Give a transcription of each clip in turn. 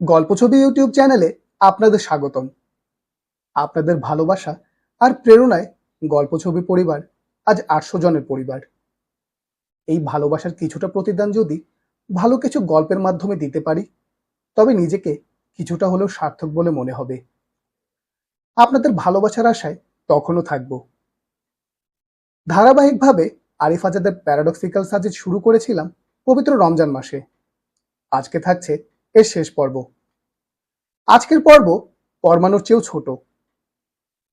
গল্প ছবি ইউটিউব চ্যানেলে আপনাদের স্বাগতম। আপনাদের ভালোবাসা আর প্রেরণায় গল্প ছবি পরিবার আজ আটশো জনের পরিবার। এই ভালোবাসার কিছুটা প্রতিদান যদি ভালো কিছু গল্পের মাধ্যমে দিতে পারি, তবে নিজেকে কিছুটা হলেও সার্থক বলে মনে হবে। আপনাদের ভালোবাসার আশায় তখনও থাকব। ধারাবাহিকভাবে আরিফ আজাদের প্যারাডক্সিক্যাল সাজেদ শুরু করেছিলাম পবিত্র রমজান মাসে। আজকে থাকছে এর শেষ পর্ব। আজকের পর্ব পরমাণুর চেয়েও ছোট।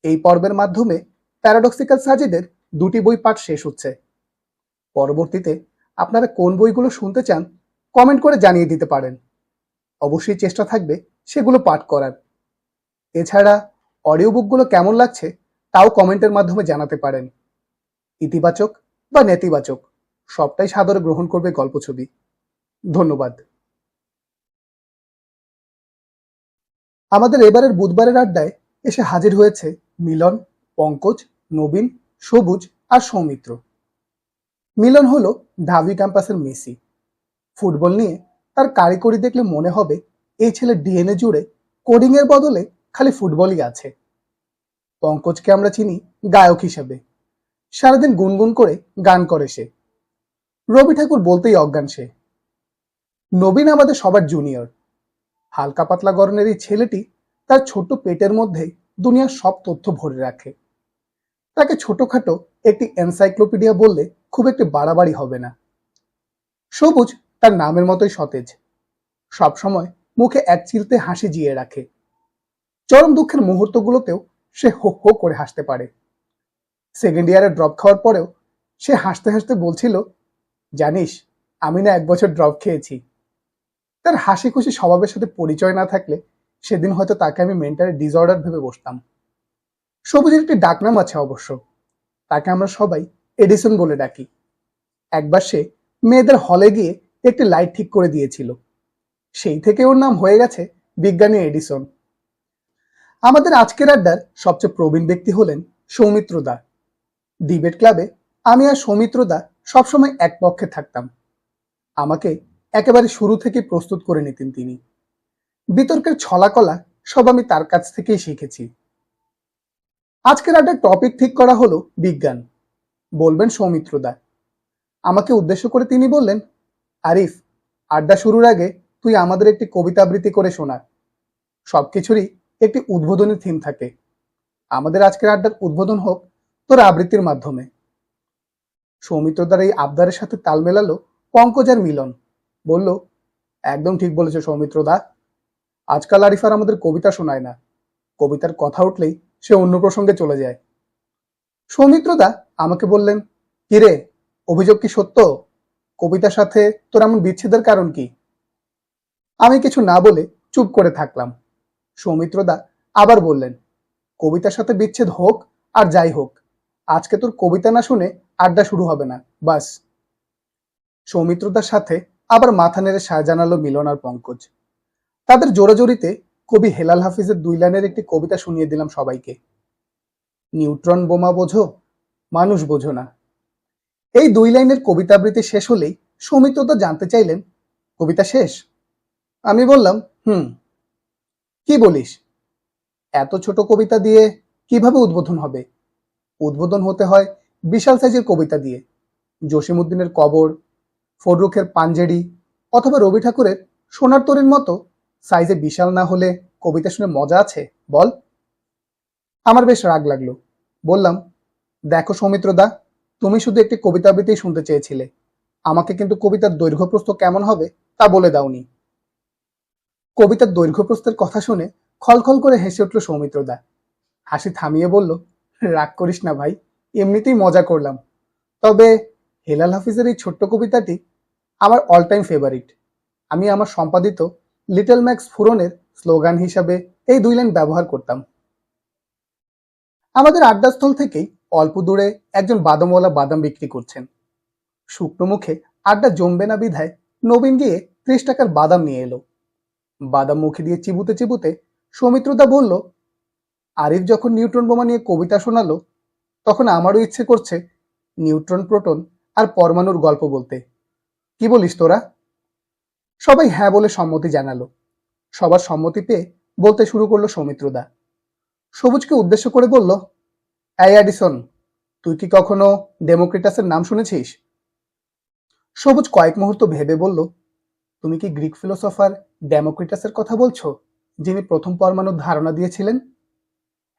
এই পর্বের মাধ্যমে প্যারাডক্সিক্যাল সাজিদের দুটি বই পাঠ শেষ হচ্ছে। পরবর্তীতে আপনারা কোন বইগুলো শুনতে চান কমেন্ট করে জানিয়ে দিতে পারেন। অবশ্যই চেষ্টা থাকবে সেগুলো পাঠ করার। এছাড়া অডিও বুকগুলো কেমন লাগছে, তাও কমেন্টের মাধ্যমে জানাতে পারেন। ইতিবাচক বা নেতিবাচক, সবটাই সাদরে গ্রহণ করবে গল্প ছবি ধন্যবাদ। আমাদের এবারের বুধবারের আড্ডায় এসে হাজির হয়েছে মিলন, পঙ্কজ, নবীন, সবুজ আর সৌমিত্র। মিলন হলো ঢাবি ক্যাম্পাসের মেসি। ফুটবল নিয়ে তার কারিগরি দেখলে মনে হবে এই ছেলে ডিএনএ জুড়ে কোডিং এর বদলে খালি ফুটবলই আছে। পঙ্কজকে আমরা চিনি গায়ক হিসেবে। সারাদিন গুনগুন করে গান করে সে। রবি ঠাকুর বলতেই অজ্ঞান সে। নবীন আমাদের সবার জুনিয়র হালকা পাতলা গরনের এই ছেলেটি তার ছোট পেটের মধ্যে দুনিয়ার সব তথ্য ভরে রাখে। তাকে ছোটখাটো একটি এনসাইক্লোপিডিয়া বললে খুব একটি বাড়াবাড়ি হবে না। সবুজ তার নামের মতোই সতেজ। সবসময় মুখে এক চিলতে হাসি জিয়ে রাখে। চরম দুঃখের মুহূর্তগুলোতেও সে হো হো করে হাসতে পারে। সেকেন্ড ইয়ারে ড্রপ খাওয়ার পরেও সে হাসতে হাসতে বলছিল, জানিস, আমি না এক বছর ড্রপ খেয়েছি। তার হাসি খুশি স্বভাবের সাথে পরিচয় না থাকলে সেদিন হয়তো তাকে আমি মেন্টাল ডিসঅর্ডার ভেবে বসতাম। সবুজের একটি ডাকনাম আছে অবশ্য। তাকে আমরা সবাই এডিসন বলে ডাকি। একবার সে মেয়েদের হলে গিয়ে একটি লাইট ঠিক করে দিয়েছিল। সেই থেকে ওর নাম হয়ে গেছে বিজ্ঞানী এডিসন আমাদের আজকের আড্ডার সবচেয়ে প্রবীণ ব্যক্তি হলেন সৌমিত্র দা। ডিবেট ক্লাবে আমি আর সৌমিত্র দা সবসময় এক পক্ষে থাকতাম। আমাকে একেবারে শুরু থেকে প্রস্তুত করে নিতেন তিনি। বিতর্কের ছলাকলা সব আমি তার কাছ থেকেই শিখেছি। আজকের আড্ডার টপিক ঠিক করা হলো বিজ্ঞান। বলবেন সৌমিত্র দা। আমাকে উদ্দেশ্য করে তিনি বললেন, আরিফ, আড্ডা শুরুর আগে তুই আমাদের একটি কবিতা আবৃত্তি করে শোনা। সবকিছুরই একটি উদ্বোধনী থিম থাকে। আমাদের আজকের আড্ডার উদ্বোধন হোক তোর আবৃত্তির মাধ্যমে। সৌমিত্রদার এই আবদারের সাথে তাল মেলালো পঙ্কজ আর মিলন। বলল, একদম ঠিক বলেছে সৌমিত্র দা। আজকাল আরিফার আমাদের কবিতা শোনায় না। কবিতার কথা উঠলেই সে অন্য প্রসঙ্গে চলে যায়। সৌমিত্র দা আমাকে বললেন, কিরে, অভিযোগ কি সত্য? কবিতার সাথে তোর এমন বিচ্ছেদের কারণ কি? আমি কিছু না বলে চুপ করে থাকলাম। সৌমিত্র দা আবার বললেন, কবিতার সাথে বিচ্ছেদ হোক আর যাই হোক, আজকে তোর কবিতা না শুনে আড্ডা শুরু হবে না, বাস। সৌমিত্রদার সাথে আবার মাথা নেড়ে সায় জানালো মিলন আর পঙ্কজ। তাদের জোরাজোরিতে কবি হেলাল হাফিজের দুই লাইনের একটি কবিতা শুনিয়ে দিলাম সবাইকে। নিউট্রন বোমা বোঝো, মানুষ বোঝো না। এই দুই লাইনের কবিতাবৃত্তি শেষ হলেই সৌমিত্রদা জানতে চাইলেন, কবিতা শেষ? আমি বললাম, হুম, কি বলিস? এত ছোট কবিতা দিয়ে কীভাবে উদ্বোধন হবে? উদ্বোধন হতে হয় বিশাল সাইজের কবিতা দিয়ে। জসিমুদ্দিনের কবর ফররুখের পাঞ্জেরি অথবা রবি ঠাকুরের সোনার তরীর মতো সাইজে বিশাল না হলে কবিতা শুনে মজা আছে? বল। আমার বেশ রাগ লাগল। বললাম, দেখো সৌমিত্র দা তুমি শুধু একটি কবিতা আবৃত্তি শুনতে চেয়েছিলে। আমাকে কিন্তু কবিতার দৈর্ঘ্য দৈর্ঘ্যপ্রস্থ কেমন হবে তা বলে দাওনি। কবিতার দৈর্ঘ্য দৈর্ঘ্যপ্রস্থের কথা শুনে খলখল করে হেসে উঠল সৌমিত্র দা হাসি থামিয়ে বলল, রাগ করিস না ভাই, এমনিতেই মজা করলাম। তবে হেলাল হাফিজের এই ছোট্ট কবিতাটি আমার অল টাইম ফেভারিট আমি আমার সম্পাদিত লিটল ম্যাক্স ফুরনের স্লোগান হিসাবে এই দুই লাইন ব্যবহার করতাম। আমাদের আড্ডাস্থল থেকেই অল্প দূরে একজন বাদামওয়ালা বাদাম বিক্রি করছেন। শুকনো মুখে আড্ডা জমবে না বিধায় নবীন গিয়ে ত্রিশ টাকার বাদাম নিয়ে এলো। বাদাম মুখে দিয়ে চিবুতে চিবুতে সৌমিত্রদা বলল, আরিফ যখন নিউট্রন বোমা নিয়ে কবিতা শোনালো, তখন আমারও ইচ্ছে করছে নিউট্রন প্রোটন আর পরমাণুর গল্প বলতে। কি বলিস তোরা? সবাই হ্যাঁ বলে সম্মতি জানালো। সবার সম্মতি পেয়ে বলতে শুরু করল সৌমিত্রদা। সবুজকে উদ্দেশ্য করে বলল অ্যাডিসন, তুই কি কখনো ডেমোক্রেটাসের নাম শুনেছিস? সবুজ কয়েক মুহূর্ত ভেবে বলল, তুমি কি গ্রিক ফিলোসফার ডেমোক্রিটাসের কথা বলছো, যিনি প্রথম পরমাণুর ধারণা দিয়েছিলেন?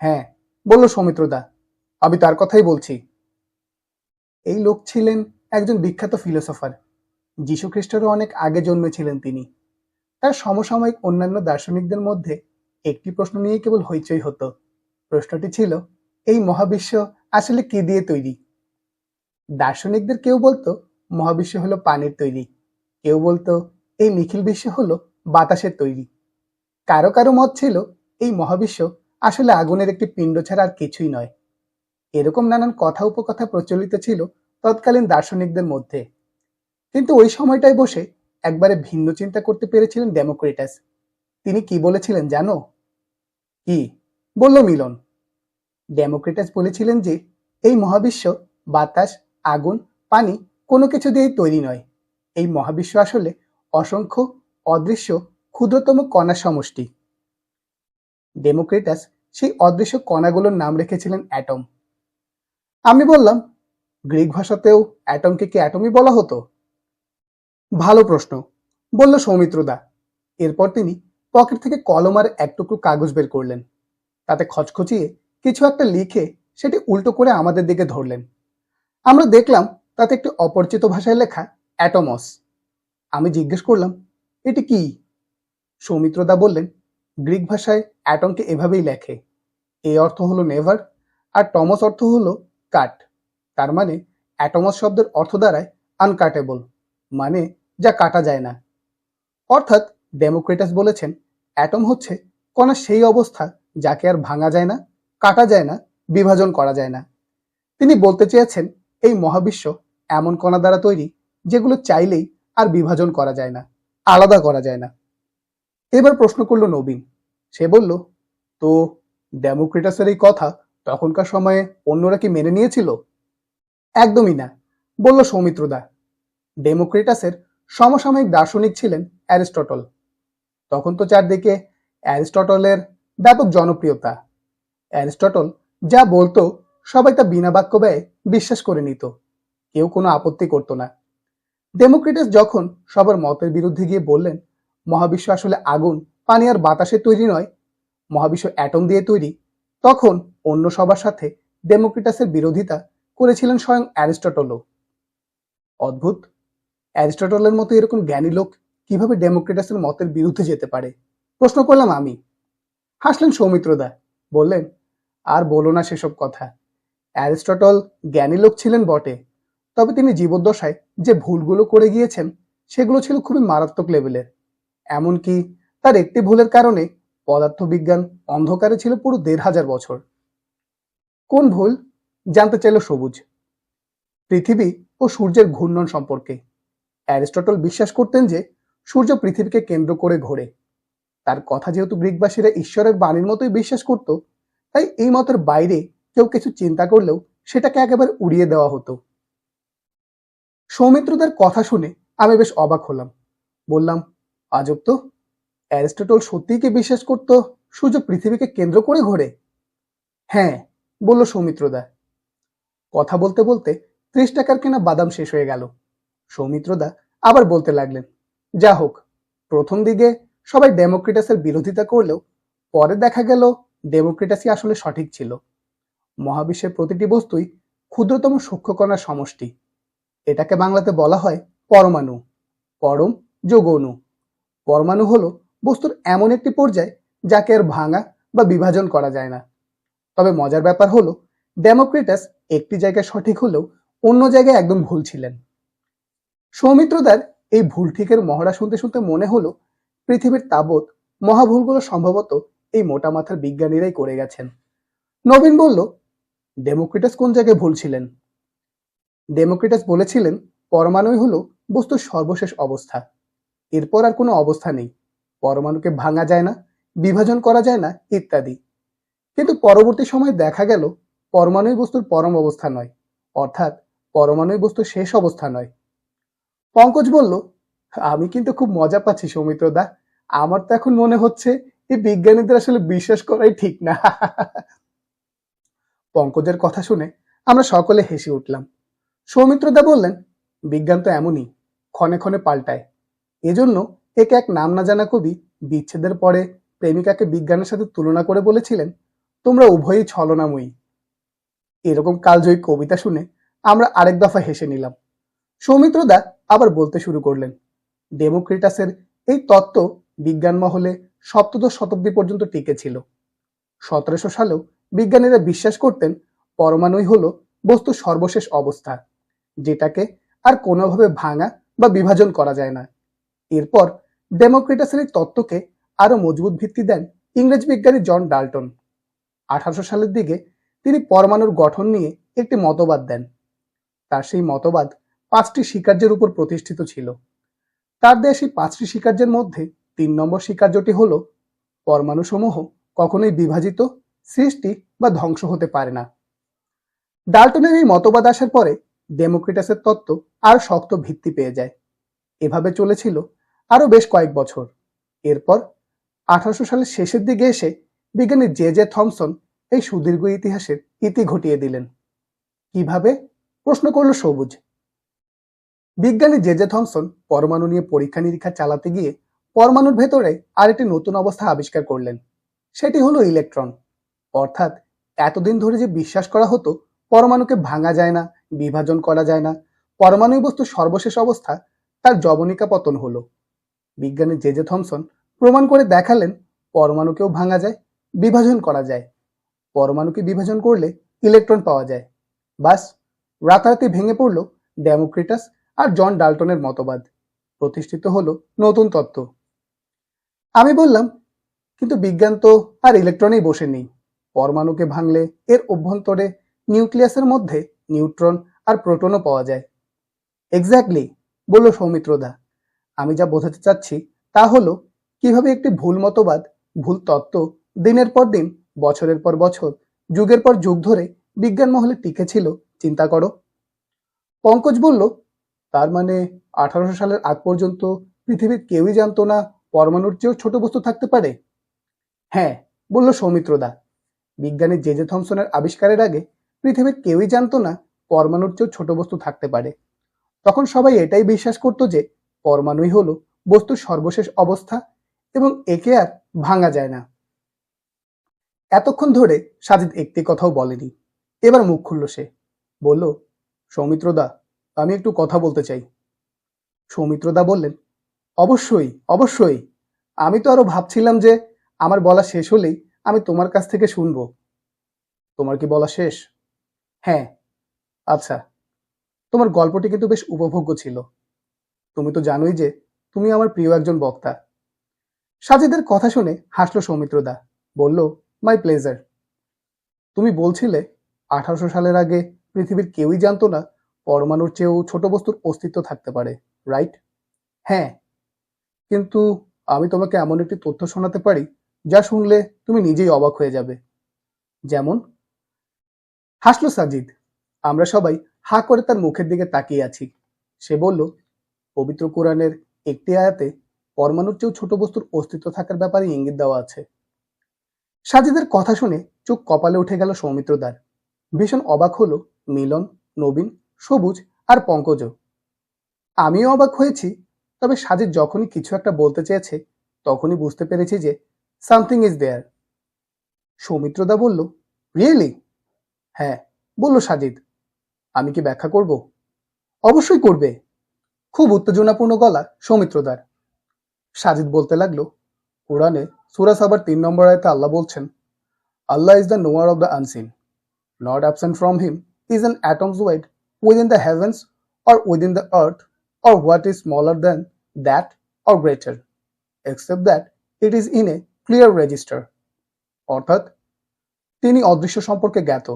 হ্যাঁ বলল সৌমিত্রদা, আমি তার কথাই বলছি। এই লোক ছিলেন একজন বিখ্যাত ফিলোসফার যীশুখ্রিস্টেরও অনেক আগে জন্মেছিলেন তিনি। তার সমসাময়িক অন্যান্য দার্শনিকদের মধ্যে একটি প্রশ্ন নিয়ে কেবল হইচই হতো। প্রশ্নটি ছিল, এই মহাবিশ্ব আসলে কি দিয়ে তৈরি? দার্শনিকদের কেউ বলতো, মহাবিশ্ব হলো পানির তৈরি। কেউ বলতো, এই নিখিল বিশ্ব হলো বাতাসের তৈরি। কারও কারও মত ছিল, এই মহাবিশ্ব আসলে আগুনের একটি পিণ্ড ছাড়া আর কিছুই নয়। এরকম নানান কথা উপকথা প্রচলিত ছিল তৎকালীন দার্শনিকদের মধ্যে। কিন্তু ওই সময়টায় বসে একবারে ভিন্ন চিন্তা করতে পেরেছিলেন ডেমোক্রেটাস। তিনি কি বলেছিলেন জানো? কি? বলল মিলন। ডেমোক্রেটাস বলেছিলেন যে, এই মহাবিশ্ব বাতাস, আগুন, পানি কোনো কিছু দিয়েই তৈরি নয়। এই মহাবিশ্ব আসলে অসংখ্য অদৃশ্য, ক্ষুদ্রতম কণা সমষ্টি ডেমোক্রেটাস সেই অদৃশ্য কণাগুলোর নাম রেখেছিলেন অ্যাটম। আমি বললাম গ্রিক ভাষাতেও অ্যাটমকে কি অ্যাটমই বলা হতো? ভালো প্রশ্ন, বলল সৌমিত্রদা। এরপর তিনি পকেট থেকে কলম আর এক টুকরো কাগজ বের করলেন। তাতে খচখচিয়ে কিছু একটা লিখে সেটি উল্টো করে আমাদের দিকে ধরলেন। আমরা দেখলাম তাতে একটি অপরিচিত ভাষায় লেখা অ্যাটমস। আমি জিজ্ঞেস করলাম, এটি কি? সৌমিত্রদা বললেন, গ্রিক ভাষায় অ্যাটমকে এভাবেই লেখে। এ অর্থ হলো নেভার আর টমস অর্থ হলো কাট তার মানে অ্যাটমস শব্দের অর্থ দাঁড়ায় আনকাটেবল মানে যা কাটা যায় না। অর্থাৎ ডেমোক্রেটাস বলেছেন অ্যাটম হচ্ছে কণা সেই অবস্থা যাকে আর ভাঙা যায় না, কাটা যায় না, বিভাজন করা যায় না। তিনি বলতে চেয়েছেন, এই মহাবিশ্ব এমন কণা দ্বারা তৈরি যেগুলো চাইলেই আর বিভাজন করা যায় না, আলাদা করা যায় না। এবার প্রশ্ন করল নবীন। সে বলল, তো ডেমোক্রেটাসের এই কথা তখনকার সময়ে অন্যরা কি মেনে নিয়েছিল? একদমই না, বলল সৌমিত্রদা। ডেমোক্রেটাসের সমসাময়িক দার্শনিক ছিলেন অ্যারিস্টটল। তখন তো চারদিকে অ্যারিস্টটলের ব্যাপক জনপ্রিয়তা। অ্যারিস্টটল যা বলতো, সবাই তা বিনা বাক্য ব্যয়ে বিশ্বাস করে নিত। কেউ কোনো আপত্তি করতো না। ডেমোক্রেটাস যখন সবার মতের বিরুদ্ধে গিয়ে বললেন, মহাবিশ্ব আসলে আগুন, পানি আর বাতাসের তৈরি নয়, মহাবিশ্ব অ্যাটম দিয়ে তৈরি, তখন অন্য সবার সাথে ডেমোক্রেটাসের বিরোধিতা করেছিলেন স্বয়ং অ্যারিস্টটলও। অদ্ভুত। অ্যারিস্টটলের মতো এরকম জ্ঞানী লোক কীভাবে ডেমোক্রেটাসের মতের বিরুদ্ধে যেতে পারে? প্রশ্ন করলাম আমি। হাসলেন সৌমিত্রদা। বললেন, আর বলো না সেসব কথা। অ্যারিস্টটল জ্ঞানী লোক ছিলেন বটে। তবে তিনি জীবদ্দশায় যে ভুলগুলো করে গিয়েছেন, সেগুলো ছিল খুবই মারাত্মক লেভেলের। এমনকি তার একটি ভুলের কারণে পদার্থবিজ্ঞান অন্ধকারে ছিল পুরো দেড় হাজার বছর। কোন ভুল? জানতে চাইল সবুজ। পৃথিবী ও সূর্যের ঘূর্ণন সম্পর্কে। অ্যারিস্টটল বিশ্বাস করতেন যে, সূর্য পৃথিবীকে কেন্দ্র করে ঘোরে। তার কথা যেহেতু গ্রিকবাসীরা ঈশ্বরের বাণীর মতোই বিশ্বাস করত, তাই এই মতের বাইরে কেউ কিছু চিন্তা করলেও সেটাকে একেবারে উড়িয়ে দেওয়া হতো। সৌমিত্রদের কথা শুনে আমি বেশ অবাক হলাম। বললাম, আজব তো! অ্যারিস্টটল সত্যিই কি বিশ্বাস করত সূর্য পৃথিবীকে কেন্দ্র করে ঘোরে? হ্যাঁ বলল সৌমিত্রদা। কথা বলতে বলতে ত্রিশ টাকার কেনা বাদাম শেষ হয়ে গেল। সৌমিত্রদা আবার বলতে লাগলেন, যা হোক, প্রথম দিকে সবাই ডেমোক্রেটাসের বিরোধিতা করলেও পরে দেখা গেল ডেমোক্রেটাসই আসলে সঠিক ছিল। মহাবিশ্বের প্রতিটি বস্তুই ক্ষুদ্রতম সূক্ষ্মকণার সমষ্টি। এটাকে বাংলাতে বলা হয় পরমাণু, পরম যোগ অণু পরমাণু হলো বস্তুর এমন একটি পর্যায় যাকে আর ভাঙা বা বিভাজন করা যায় না। তবে মজার ব্যাপার হলো ডেমোক্রেটাস একটি জায়গায় সঠিক হলেও অন্য জায়গায় একদম ভুল ছিলেন। সৌমিত্রদার এই ভুল ঠিকের মহড়া শুনতে শুনতে মনে হলো পৃথিবীর তাবৎ মহাভুলগুলো সম্ভবত এই মোটা মাথার বিজ্ঞানীরাই করে গেছেন। নবীন বলল, ডেমোক্রেটাস কোন জায়গায় ভুল ছিলেন? ডেমোক্রেটাস বলেছিলেন, পরমাণুই হলো বস্তুর সর্বশেষ অবস্থা। এরপর আর কোনো অবস্থা নেই। পরমাণুকে ভাঙা যায় না, বিভাজন করা যায় না, ইত্যাদি। কিন্তু পরবর্তী সময়ে দেখা গেল পরমাণুই বস্তুর পরম অবস্থা নয়, অর্থাৎ পরমাণুই বস্তুর শেষ অবস্থা নয়। পঙ্কজ বলল, আমি কিন্তু খুব মজা পাচ্ছি, সৌমিত্রদা। আমার তো এখন মনে হচ্ছে এই বিজ্ঞানীদের আসলে বিশ্বাস করাই ঠিক না। পঙ্কজের কথা শুনে আমরা সকলে হেসে উঠলাম। সৌমিত্রদা বললেন, বিজ্ঞান তো এমনই, ক্ষণে ক্ষণে পাল্টায়। এজন্য একে এক নাম না জানা কবি বিচ্ছেদের পরে প্রেমিকাকে বিজ্ঞানের সাথে তুলনা করে বলেছিলেন, তোমরা উভয়ই ছলনাময়ী। এরকম কালজয়ী কবিতা শুনে আমরা আরেক দফা হেসে নিলাম। সৌমিত্রদা আবার বলতে শুরু করলেন, ডেমোক্রিটাসের এই তত্ত্ব বিজ্ঞান মহলে সপ্তদশ শতাব্দী পর্যন্ত টিকে ছিল। সতেরোশো সালেও বিজ্ঞানীরা বিশ্বাস করতেন পরমাণুই হল বস্তু সর্বশেষ অবস্থা, যেটাকে আর কোনোভাবে ভাঙা বা বিভাজন করা যায় না। এরপর ডেমোক্রিটাসের এই তত্ত্বকে আরও মজবুত ভিত্তি দেন ইংরেজ বিজ্ঞানী জন ডাল্টন। আঠারোশো সালের দিকে তিনি পরমাণুর গঠন নিয়ে একটি মতবাদ দেন। তার সেই মতবাদ পাঁচটি স্বীকার্যের উপর প্রতিষ্ঠিত ছিল। তার দেয়া সেই পাঁচটি স্বীকার্যের মধ্যে তিন নম্বর স্বীকার্যটি হল, পরমাণুসমূহ কখনোই বিভাজিত, সৃষ্টি বা ধ্বংস হতে পারে না। ডাল্টনের এই মতবাদ আসার পরে ডেমোক্রিটাসের তত্ত্ব আর শক্ত ভিত্তি পেয়ে যায়। এভাবে চলেছিল আরও বেশ কয়েক বছর। এরপর আঠারোশো সালের শেষের দিকে এসে বিজ্ঞানী জে জে থমসন এই সুদীর্ঘ ইতিহাসের ইতি ঘটিয়ে দিলেন। কীভাবে? প্রশ্ন করল সবুজ। বিজ্ঞানী জে জে থমসন পরমাণু নিয়ে পরীক্ষা নিরীক্ষা চালাতে গিয়ে পরমাণুর ভেতরে আরেকটি নতুন অবস্থা আবিষ্কার করলেন। সেটি হলো ইলেকট্রন। অর্থাৎ এতদিন ধরে যে বিশ্বাস করা হতো, পরমাণুকে ভাঙা যায় না, বিভাজন করা যায় না পরমাণু বস্তু সর্বশেষ অবস্থা, তার জবনিকা পতন হলো। বিজ্ঞানী জে জে থমসন প্রমাণ করে দেখালেন, পরমাণুকেও ভাঙা যায়, বিভাজন করা যায়। পরমাণুকে বিভাজন করলে ইলেকট্রন পাওয়া যায়। বাস, রাতারাতি ভেঙে পড়ল ডেমোক্রিটাস আর জন ডাল্টনের মতবাদ। প্রতিষ্ঠিত হলো নতুন তত্ত্ব। আমি বললাম, কিন্তু বিজ্ঞান তো আর ইলেকট্রনেই বসে নেই পরমাণুকে ভাঙলে এর অভ্যন্তরে নিউক্লিয়াসের মধ্যে নিউট্রন আর প্রোটনও পাওয়া যায়। এক্স্যাক্টলি বলল সৌমিত্রদা। আমি যা বোঝাতে চাচ্ছি তা হলো, কীভাবে একটি ভুল মতবাদ, ভুল তত্ত্ব দিনের পর দিন বছরের পর বছর, যুগের পর যুগ ধরে বিজ্ঞান মহলে টিকে ছিল, চিন্তা করো। পঙ্কজ বলল, তার মানে আঠারোশো সালের আগ পর্যন্ত পৃথিবীর কেউই জানতো না পরমাণুর চেয়েও ছোট বস্তু থাকতে পারে? হ্যাঁ বলল সৌমিত্রদা। বিজ্ঞানী জে জে থমসনের আবিষ্কারের আগে পৃথিবীর কেউই জানতো না পরমাণুর চেয়েও ছোট বস্তু থাকতে পারে। তখন সবাই এটাই বিশ্বাস করত যে পরমাণুই হলো বস্তুর সর্বশেষ অবস্থা এবং একে আর ভাঙা যায় না। এতক্ষণ ধরে সাজিদ একটি কথাও বলেনি। এবার মুখ খুলল সে। বলল, সৌমিত্রদা, আমি একটু কথা বলতে চাই। সৌমিত্রদা বললেন, অবশ্যই অবশ্যই। আমি তো আরও ভাবছিলাম যে আমার বলা শেষ হলেই আমি তোমার কাছ থেকে শুনব। তোমার কি বলা শেষ? হ্যাঁ। আচ্ছা তোমার গল্পটি কিন্তু বেশ উপভোগ্য ছিল। তুমি তো জানোই যে তুমি আমার প্রিয় একজন বক্তা। সাজিদের কথা শুনে হাসলো সৌমিত্রদা। বলল মাই প্লেজার তুমি বলছিলে, আঠারোশো সালের আগে পৃথিবীর কেউই জানতো না পরমাণুর চেয়েও ছোট বস্তুর অস্তিত্ব থাকতে পারে রাইট হ্যাঁ কিন্তু আমি তোমাকে এমন একটি তথ্য শোনাতে পারি যা শুনলে তুমি নিজেই অবাক হয়ে যাবে। যেমন, হাসলো সাজিদ, আমরা সবাই হা করে তার মুখের দিকে তাকিয়ে আছি। সে বলল, পবিত্র কোরআনের একটি আয়াতে পরমাণুর চেয়েও ছোট বস্তুর অস্তিত্ব থাকার ব্যাপারে ইঙ্গিত দেওয়া আছে। সাজিদের কথা শুনে চোখ কপালে উঠে গেল সৌমিত্রদার ভীষণ অবাক হলো মিলন, নবীন, সবুজ আর পঙ্কজ। আমিও অবাক হয়েছি, তবে সাজিদ যখনই কিছু একটা বলতে চেয়েছে, তখনই বুঝতে পেরেছি যে সামথিং ইজ দেয়ার সৌমিত্রদা বলল রিয়েলি হ্যাঁ বলল সাজিদ। আমি কি ব্যাখ্যা করব? অবশ্যই করবে। খুব উত্তেজনাপূর্ণ গলা সৌমিত্রদার সাজিদ বলতে লাগল কোরআনে সুরা সাবার তিন নম্বর আয়তে আল্লাহ বলছেন, Allah is the knower of the unseen not absent from him is an atom's weight within the heavens or within the earth or what is smaller than that or greater except that it is in a clear register অর্থাৎ, তিনি অদৃশ্য সম্পর্কে জ্ঞাত।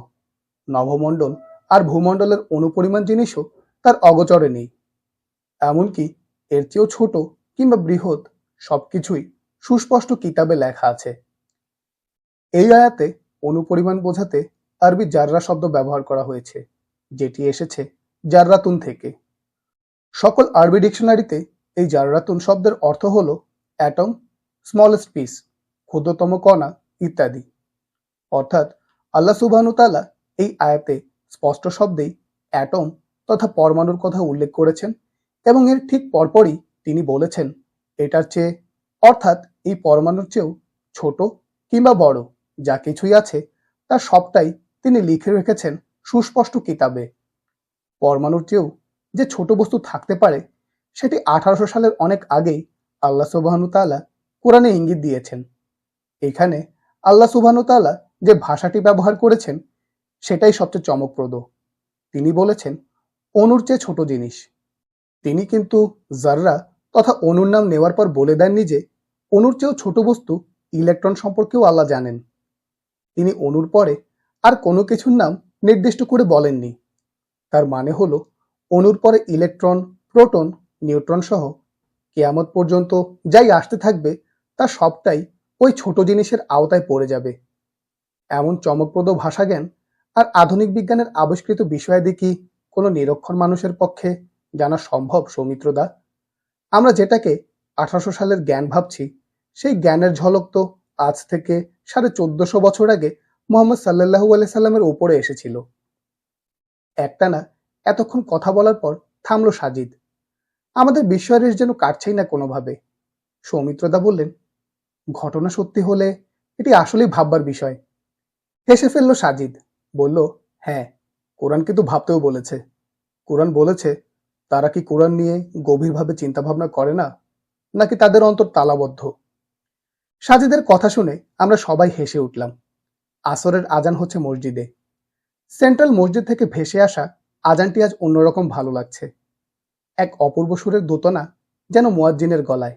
নভমণ্ডল আর ভূমণ্ডলের অনুপরিমাণ জিনিসও তার অগচরে নেই। এমনকি এর চেয়েও ছোট কিংবা বৃহৎ সবকিছুই সুস্পষ্ট কিতাবে লেখা আছে। এই আয়াতে অনুপরিমাণ বোঝাতে আরবি জাররা শব্দ ব্যবহার করা হয়েছে, যেটি এসেছে জাররাতুন থেকে। সকল আরবি ডিকশনারিতে এই জাররাতুন শব্দের অর্থ হল অ্যাটম, স্মলেস্ট পিস, ক্ষুদ্রতম কণা ইত্যাদি। অর্থাৎ আল্লাহ সুবাহনুতালা এই আয়াতে স্পষ্ট শব্দেই অ্যাটম তথা পরমাণুর কথা উল্লেখ করেছেন এবং এর ঠিক পরপরই তিনি বলেছেন, এটার চেয়ে অর্থাৎ এই পরমাণুর চেয়েও ছোট কিংবা বড় যা কিছুই আছে, তা সবটাই তিনি লিখে রেখেছেন সুস্পষ্ট কিতাবে। পরমাণুর চেয়েও যে ছোট বস্তু থাকতে পারে, সেটি আঠারোশো সালের অনেক আগেই আল্লাহ সুবাহনুতালা কোরআনে ইঙ্গিত দিয়েছেন। এখানে আল্লাহ সুবাহনুতালা যে ভাষাটি ব্যবহার করেছেন, সেটাই সবচেয়ে চমকপ্রদ। তিনি বলেছেন অনুর চেয়ে ছোট জিনিস। তিনি কিন্তু জাররা তথা অনুর নাম নেওয়ার পর বলে দেননি যে অনুর চেয়েও ছোট বস্তু ইলেকট্রন সম্পর্কেও আল্লাহ জানেন। তিনি অনুর পরে আর কোনো কিছুর নাম নির্দিষ্ট করে বলেননি। তার মানে হলো, অনুর পরে ইলেকট্রন, প্রোটন, নিউট্রন সহ কেয়ামত পর্যন্ত যাই আসতে থাকবে, তা সবটাই ওই ছোট জিনিসের আওতায় পড়ে যাবে। এমন চমকপ্রদ ভাষা জ্ঞান আর আধুনিক বিজ্ঞানের আবিষ্কৃত বিষয়াদি কি কোনো নিরক্ষর মানুষের পক্ষে জানা সম্ভব সৌমিত্রদা আমরা যেটাকে আঠারোশো সালের জ্ঞান ভাবছি সেই জ্ঞানের ঝলক তো আজ থেকে সাড়ে চোদ্দশো বছর আগে মোহাম্মদ সাল্লাহু সাল্লামের উপরে এসেছিল। একটানা এতক্ষণ কথা বলার পর থামল সাজিদ। আমাদের বিস্ময়ের যেন কাটছেই না কোনোভাবে। সৌমিত্রদা বললেন, ঘটনা সত্যি হলে এটি আসলেই ভাববার বিষয়। হেসে ফেলল সাজিদ, বলল হ্যাঁ কোরআন কিন্তু ভাবতেও বলেছে। কোরআন বলেছে, তারা কি কোরআন নিয়ে গভীরভাবে চিন্তাভাবনা করে না? নাকি তাদের অন্তর তালাবদ্ধ? সাজিদের কথা শুনে আমরা সবাই হেসে উঠলাম। আসরের আজান হচ্ছে মসজিদে। সেন্ট্রাল মসজিদ থেকে ভেসে আসা আজানটি আজ অন্যরকম ভালো লাগছে। এক অপূর্ব সুরের দোতনা যেন মোয়াজ্জিনের গলায়।